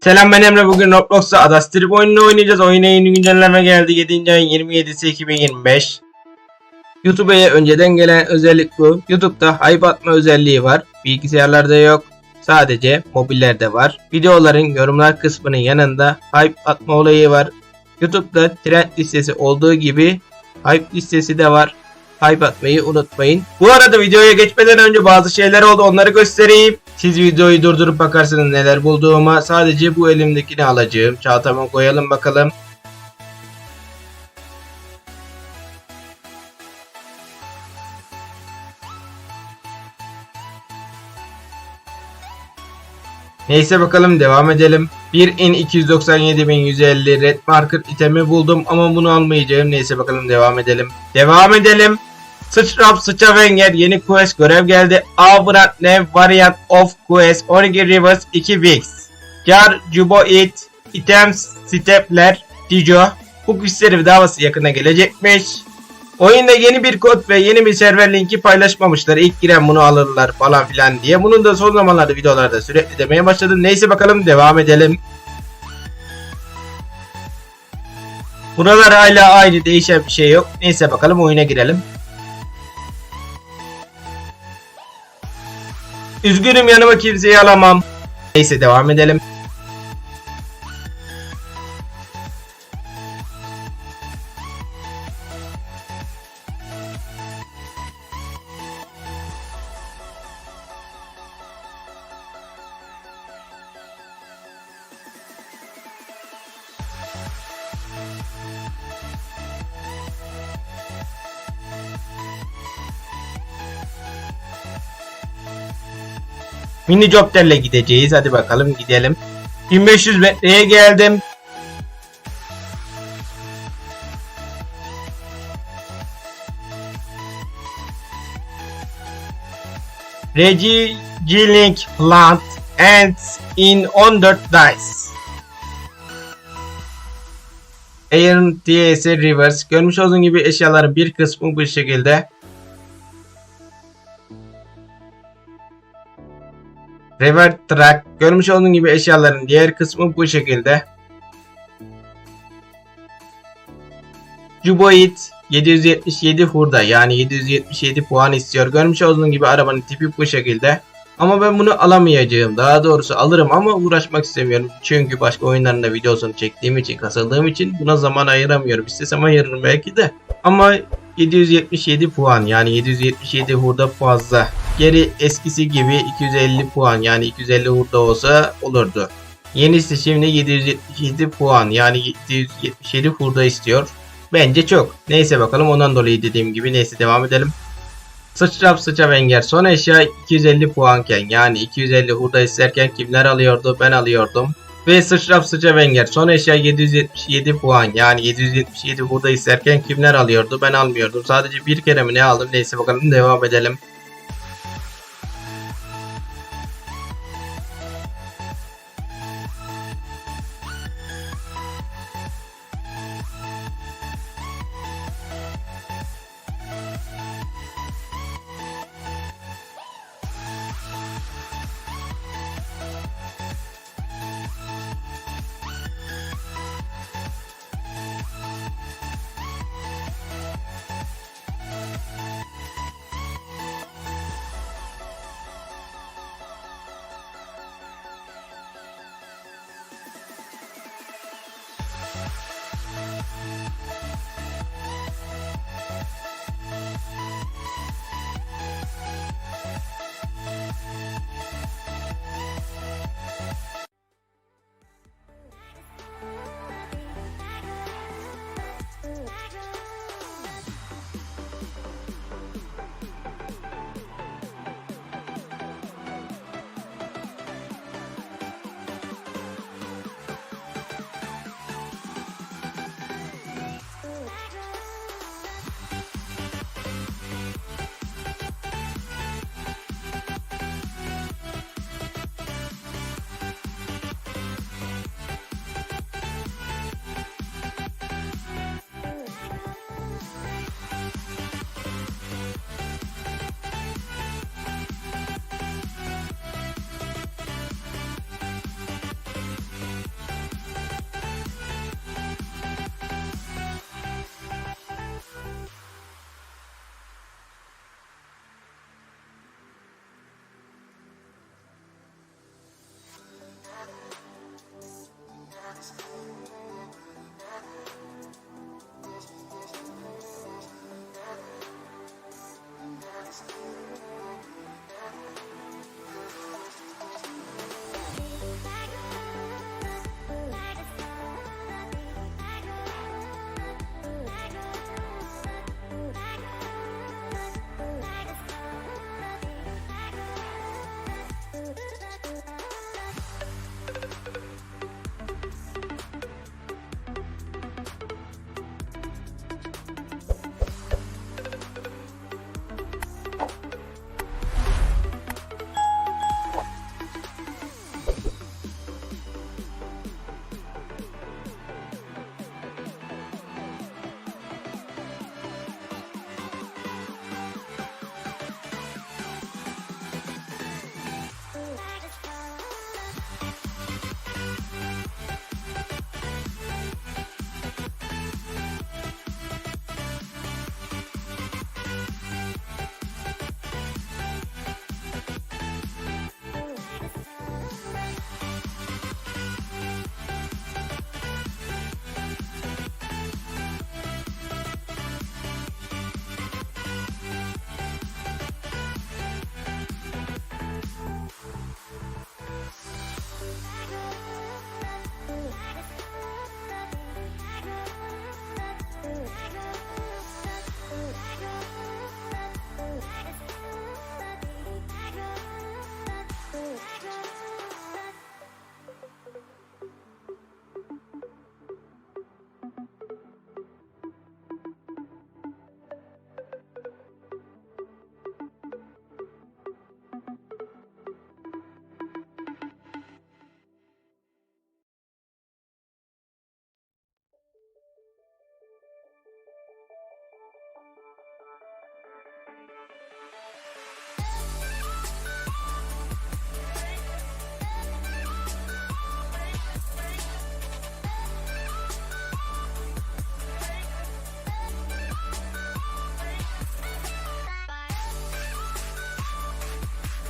Selam ben Emre. Bugün Roblox'ta Ada Strip oyununu oynayacağız. Oyuna yeni güncelleme geldi. 7. ayın 27'si 2025. YouTube'a önceden gelen özellik bu. YouTube'da hype atma özelliği var. Bilgisayarlarda yok. Sadece mobillerde var. Videoların yorumlar kısmının yanında hype atma olayı var. YouTube'da trend listesi olduğu gibi hype listesi de var. Hype atmayı unutmayın. Bu arada videoya geçmeden önce bazı şeyler oldu onları göstereyim. Siz videoyu durdurup bakarsınız neler bulduğuma. Sadece bu elimdekini alacağım. Çantama koyalım bakalım. Neyse bakalım devam edelim. 1 in 297.150 red marker itemi buldum ama bunu almayacağım. Neyse bakalım devam edelim. Devam edelim. Sıçrap Sıçavenger yeni quest görev geldi. Avrat Nev Variant of Quest 12 Rivers 2 Weeks. Jar Jubo It Items Stepler Dijo Bu questleri davası yakına gelecekmiş. Oyunda yeni bir kod ve yeni bir server linki paylaşmamışlar. İlk giren bunu alırlar falan filan diye. Bunun da son zamanlarda videolarda sürekli demeye başladım. Neyse bakalım devam edelim. Buralar hala aynı değişen bir şey yok. Neyse bakalım oyuna girelim. Üzgünüm yanıma kimseyi alamam. Neyse devam edelim. Mini Jobter'le gideceğiz. Hadi bakalım gidelim. 1500 metreye geldim. Reggie G-Link Plant ends in 14 dice. Air DS Reverse. Görmüş olduğun gibi eşyaların bir kısmı bu şekilde. Revert Track. Görmüş olduğun gibi eşyaların diğer kısmı bu şekilde. Juboid 777 hurda yani 777 puan istiyor. Görmüş olduğun gibi arabanın tipi bu şekilde. Ama ben bunu alamayacağım. Daha doğrusu alırım ama uğraşmak istemiyorum. Çünkü başka oyunlarında videosunu çektiğim için, kasıldığım için buna zaman ayıramıyorum. İstesem ayırırım belki de. Ama 777 puan yani 777 hurda fazla. Geri eskisi gibi 250 puan yani 250 hurda olsa olurdu. Yenisi şimdi 777 puan yani 777 hurda istiyor. Bence çok. Neyse bakalım ondan dolayı dediğim gibi neyse devam edelim. Sıçrap sıçrap enger son eşya 250 puanken yani 250 hurda isterken kimler alıyordu ben alıyordum. Ve sıçrap sıçrap enger son eşya 777 puan yani 777 hurda isterken kimler alıyordu ben almıyordum. Sadece bir kere mi ne aldım neyse bakalım devam edelim.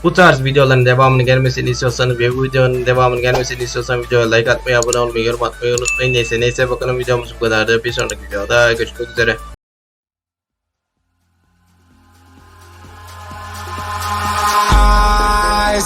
Bu tarz videoların devamını gelmesini istiyorsanız ve bu videonun devamını gelmesini istiyorsan videoya like atmayı, abone olmayı, yorum atmayı unutmayın. Neyse neyse bakalım videomuz bu kadardı. Bir sonraki videoda görüşmek üzere.